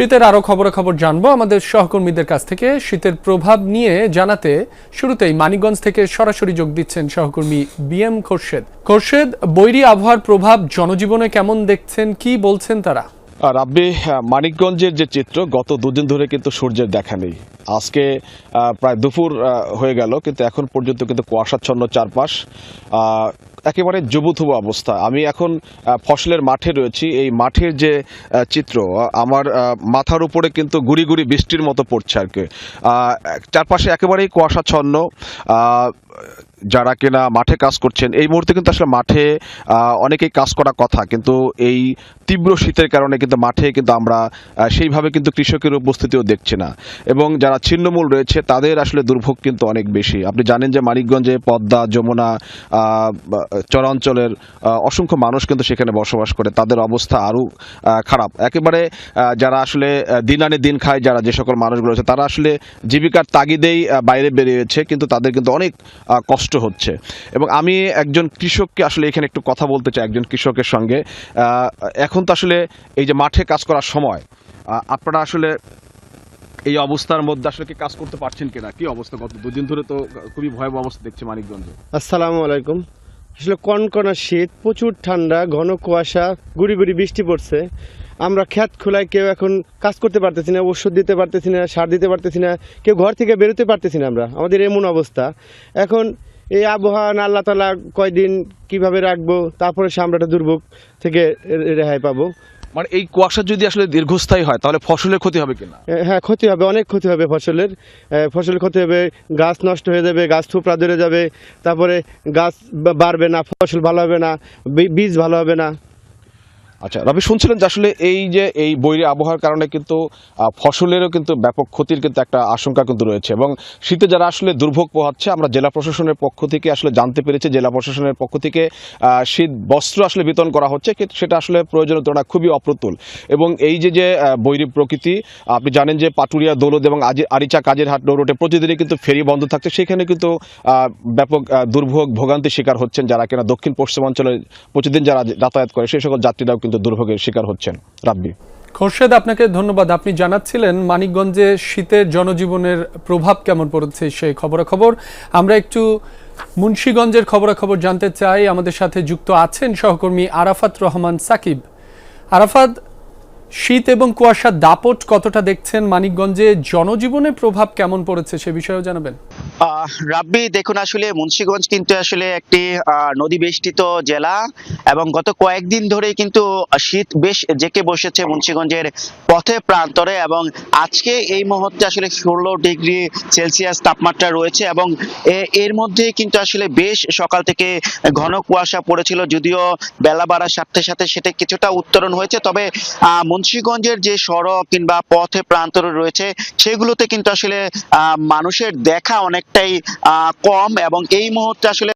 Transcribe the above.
শীতের আরও খবরাখবর জানব। আমাদের সহকর্মীদের কাছ থেকে শীতের প্রভাব নিয়ে জানাতে শুরুতেই মানিকগঞ্জ থেকে সরাসরি যোগ দিচ্ছেন সহকর্মী বি এম খোরশেদ। খোরশেদ, বৈরী আবহাওয়ার প্রভাব জনজীবনে কেমন দেখছেন, কি বলছেন তারা? রাব্বি মানিকগঞ্জের যে চিত্র, গত দুদিন ধরে কিন্তু সূর্যের দেখা নেই। আজকে প্রায় দুপুর হয়ে গেল, কিন্তু এখন পর্যন্ত কিন্তু কুয়াশাচ্ছন্ন চারপাশ। একেবারে জবুথুবু অবস্থা। আমি এখন ফসলের মাঠে রয়েছি। এই মাঠের যে চিত্র, আমার মাথার উপরে কিন্তু গুড়ি গুড়ি বৃষ্টির মতো পড়ছে আর কি। চারপাশে একেবারেই কুয়াশাচ্ছন্ন। যারা কিনা মাঠে কাজ করছেন, এই মুহূর্তে কিন্তু আসলে মাঠে অনেকেই কাজ করা কথা। কিন্তু এই তীব্র শীতের কারণে কিন্তু মাঠে কিন্তু আমরা সেইভাবে কিন্তু কৃষকের উপস্থিতিও দেখছি না। এবং যারা ছিন্নমূল রয়েছে, তাদের আসলে দুর্ভোগ কিন্তু অনেক বেশি। আপনি জানেন যে মানিকগঞ্জে পদ্মা, যমুনা চরাঞ্চলের অসংখ্য মানুষ কিন্তু সেখানে বসবাস করে। তাদের অবস্থা আরও খারাপ। একেবারে যারা আসলে দিন আনে দিন খায়, যারা যে সকল মানুষগুলো আছে, তারা আসলে জীবিকার তাগিদেই বাইরে বেরিয়েছে, কিন্তু তাদের কিন্তু অনেক কষ্ট হচ্ছে। এবং আমি একজন কৃষককে আসলে এখানে একটু কথা বলতে চাই, একজন কৃষকের সঙ্গে। এখন তো আসলে এই যে মাঠে কাজ করার সময় আপনারা আসলে এই অবস্থার মধ্যে আসলে কি কাজ করতে পারছেন কিনা? কি অবস্থা? গত দুদিন ধরে তো খুবই ভয়াবহ অবস্থা দেখছি মানিকগঞ্জে। আসসালামু আলাইকুম। আসলে কনকনা শীত, প্রচুর ঠান্ডা, ঘন কুয়াশা, গুড়ি গুড়ি বৃষ্টি পড়ছে। আমরা খ্যাত খোলায় কেউ এখন কাজ করতে পারতেছি না ওষুধ দিতে পারতেছি না, সার দিতে পারতেছি না, কেউ ঘর থেকে বেরোতে পারতেছি না আমরা। আমাদের এমন অবস্থা। এখন এই আবহাওয়া আল্লাহ তালা কয়দিন কীভাবে রাখব, তারপরে সে আমরা একটা দুর্ভোগ থেকে রেহাই পাবো। মানে এই কুয়াশা যদি আসলে দীর্ঘস্থায়ী হয়, তাহলে ফসলের ক্ষতি হবে কিনা? হ্যাঁ ক্ষতি হবে, অনেক ক্ষতি হবে ফসলের। ফসলের ক্ষতি হবে, গাছ নষ্ট হয়ে যাবে, গাছ থুপড়া ধরে যাবে, তারপরে গাছ বাড়বে না, ফসল ভালো হবে না বীজ ভালো হবে না। আচ্ছা রবি, শুনছিলেন যে আসলে এই যে এই বৈরী আবহাওয়ার কারণে কিন্তু ফসলেরও কিন্তু ব্যাপক ক্ষতির কিন্তু একটা আশঙ্কা কিন্তু রয়েছে এবং শীতে যারা আসলে দুর্ভোগ পোহাচ্ছে, আমরা জেলা প্রশাসনের পক্ষ থেকে আসলে জানতে পেরেছি, জেলা প্রশাসনের পক্ষ থেকে শীত বস্ত্র আসলে বিতরণ করা হচ্ছে সেটা আসলে প্রয়োজনীয় তুলনায় খুবই অপ্রতুল এবং এই যে যে বৈরী প্রকৃতি, আপনি জানেন যে পাটুরিয়া, দৌলদ এবং আরিচা কাজের হাট রোডে প্রতিদিনই কিন্তু ফেরি বন্ধ থাকছে, সেখানে কিন্তু ব্যাপক দুর্ভোগ, ভোগান্তির শিকার হচ্ছেন যারা কিনা দক্ষিণ পশ্চিমাঞ্চলে প্রতিদিন যারা যাতায়াত করে, সেই সকল যাত্রীরাও কিন্তু দুর্ভোগের শিকার হচ্ছেন রাব্বি। খোরশেদ, আপনাকে ধন্যবাদ। আপনি জানাচ্ছিলেন মানিকগঞ্জে শীতের জনজীবনের প্রভাব কেমন পড়েছে সেই খবরাখবর। আমরা একটু মুন্সীগঞ্জের খবরাখবর জানতে চাই। আমাদের সাথে যুক্ত আছেন সহকর্মী আরাফাত রহমান সাকিব। আরাফাত শীত এবং কুয়াশার দাপট কতটা দেখছেন মানিকগঞ্জে? জনজীবনে প্রভাব কেমন পড়েছে সে বিষয়েও জানাবেন। রাব্বি, দেখুন আসলে মুন্সিগঞ্জ কিন্তু আসলে একটি নদী বেষ্টিত জেলা এবং গত কয়েকদিন ধরেই কিন্তু শীত বেশ জেকে বসেছে মুন্সিগঞ্জের পথে প্রান্তরে এবং আজকে এই মুহূর্তে আসলে ষোলো ডিগ্রি সেলসিয়াস তাপমাত্রা রয়েছে এবং এর মধ্যে কিন্তু আসলে বেশ সকাল থেকে ঘন কুয়াশা পড়েছিল, যদিও বেলা বাড়ার সাথে সাথে সেটা কিছুটা উত্তরণ হয়েছে। তবে মুন্সিগঞ্জের যে সড়ক কিংবা পথে প্রান্তরে রয়েছে, সেগুলোতে কিন্তু আসলে মানুষের দেখা অনেকটাই কম এবং এই মুহূর্তে আসলে